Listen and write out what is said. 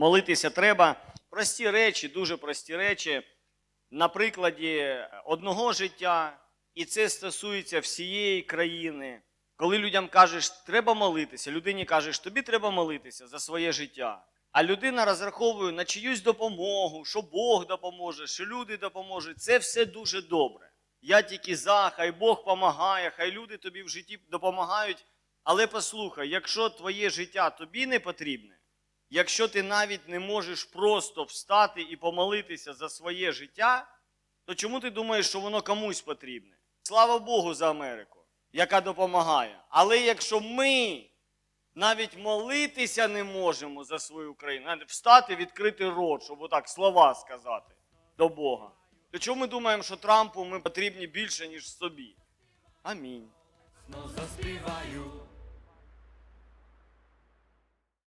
Молитися треба. Прості речі, дуже прості речі. На прикладі одного життя, і це стосується всієї країни. Коли людям кажеш, треба молитися, людині кажеш, тобі треба молитися за своє життя. А людина розраховує на чиюсь допомогу, що Бог допоможе, що люди допоможуть. Це все дуже добре. Я тільки за, хай Бог допомагає, хай люди тобі в житті допомагають. Але послухай, якщо твоє життя тобі не потрібне, якщо ти навіть не можеш просто встати і помолитися за своє життя, то чому ти думаєш, що воно комусь потрібне? Слава Богу за Америку, яка допомагає. Але якщо ми навіть молитися не можемо за свою країну, навіть встати, відкрити рот, щоб отак слова сказати до Бога, то чому ми думаємо, що Трампу ми потрібні більше, ніж собі? Амінь.